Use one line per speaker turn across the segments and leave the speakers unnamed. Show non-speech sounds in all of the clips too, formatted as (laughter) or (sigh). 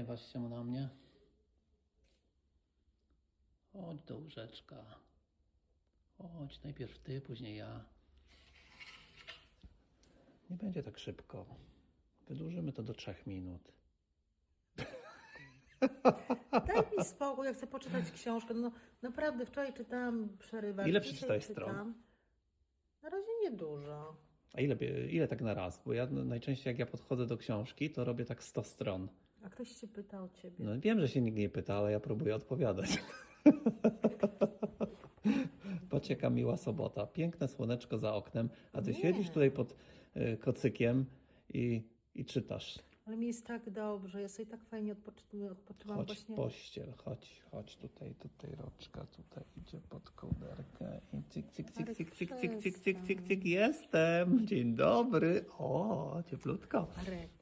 gniewasz się na mnie? Chodź do łóżeczka. Chodź, najpierw ty, później ja. Nie będzie tak szybko. Wydłużymy to do trzech minut. (laughs)
Daj mi spokój, ja chcę poczytać książkę. No naprawdę, wczoraj czytałam przerywać.
Ile przeczytałeś stron?
Na razie niedużo.
A ile, ile tak na raz? Bo ja no, najczęściej jak ja podchodzę do książki, to robię tak 100 stron.
A ktoś cię pytał o ciebie.
No wiem, że się nikt nie pyta, ale ja próbuję odpowiadać. (laughs) Jaka miła sobota. Piękne słoneczko za oknem, a ty
Nie.
siedzisz tutaj pod y, kocykiem i, i czytasz.
Ale mi jest tak dobrze, ja sobie tak fajnie odpoczy- odpoczywam
Chodź
właśnie.
w pościel, chodź, chodź tutaj, tutaj roczka, tutaj idzie pod kołderkę i cyk, cyk, cyk, cyk, cyk, cyk, cyk, cyk, cyk, cyk, jestem. Dzień dobry. O, cieplutko.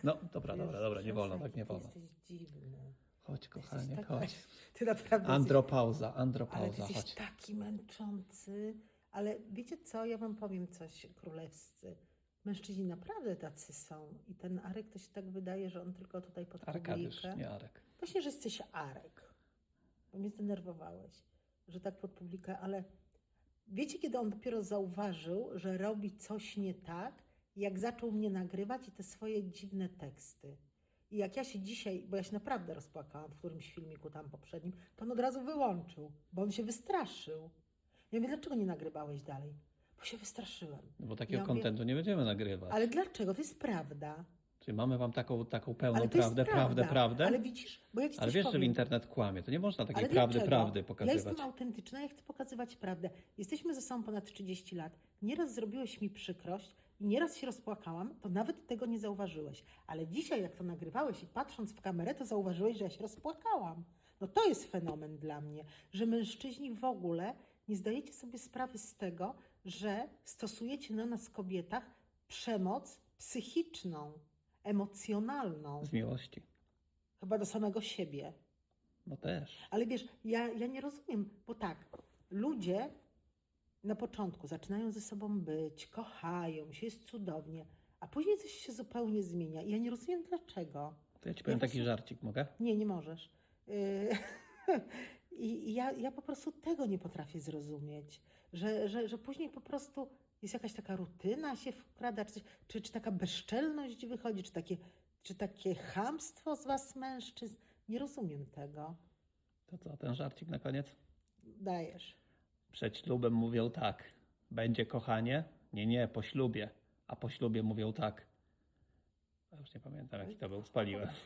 No, dobra, dobra, dobra, nie wolno, tak nie wolno.
Jesteś dziwny.
Chodź,
Jesteś
kochanie, chodź. (laughs)
Ty naprawdę
Andropauza,
jesteś,
andropauza,
jesteś
chodź.
taki męczący. Ale wiecie co, ja wam powiem coś królewscy. Mężczyźni naprawdę tacy są. I ten Arek to się tak wydaje, że on tylko tutaj pod
Arkadiusz,
publikę.
nie Arek.
Właśnie, że jesteś Arek. Bo mnie zdenerwowałeś, że tak pod publikę, ale wiecie, kiedy on dopiero zauważył, że robi coś nie tak, jak zaczął mnie nagrywać i te swoje dziwne teksty. I jak ja się dzisiaj, bo ja się naprawdę rozpłakałam w którymś filmiku tam poprzednim, to on od razu wyłączył, bo on się wystraszył. Ja mówię, dlaczego nie nagrywałeś dalej? Bo się wystraszyłem.
No bo takiego
Ja
kontentu nie będziemy nagrywać.
Ale dlaczego? To jest prawda.
Czyli mamy wam taką, taką pełną prawdę, prawdę, prawdę.
Ale widzisz, bo ja ci
Ale wiesz, że
powiem.
internet kłamie, to nie można takiej
Ale
prawdy,
dlaczego?
prawdy
Ja
pokazywać.
jestem autentyczna, ja chcę pokazywać prawdę. Jesteśmy ze sobą ponad 30 lat. Nieraz zrobiłeś mi przykrość i nieraz się rozpłakałam, to nawet tego nie zauważyłeś. Ale dzisiaj, jak to nagrywałeś i patrząc w kamerę, to zauważyłeś, że ja się rozpłakałam. No to jest fenomen dla mnie, że mężczyźni w ogóle nie zdajecie sobie sprawy z tego, że stosujecie na nas kobietach przemoc psychiczną, emocjonalną,
Z miłości.
chyba do samego siebie.
No też.
Ale wiesz, ja, ja nie rozumiem, bo tak, ludzie na początku zaczynają ze sobą być, kochają się, jest cudownie, a później coś się zupełnie zmienia. I ja nie rozumiem dlaczego.
To ja ci powiem
Ja
taki
właśnie-
żarcik, mogę?
Nie, nie możesz. Yy, (laughs) I ja, ja po prostu tego nie potrafię zrozumieć, że, że, że później po prostu jest jakaś taka rutyna się wkrada, czy, czy, czy taka bezczelność wychodzi, czy takie, czy takie chamstwo z was mężczyzn. Nie rozumiem tego.
To co, ten żarcik na koniec?
Dajesz.
Przed ślubem mówią tak. Będzie kochanie? Nie, nie, po ślubie. A po ślubie mówią tak. Ja już nie pamiętam, jaki to był. Spaliłem. (laughs)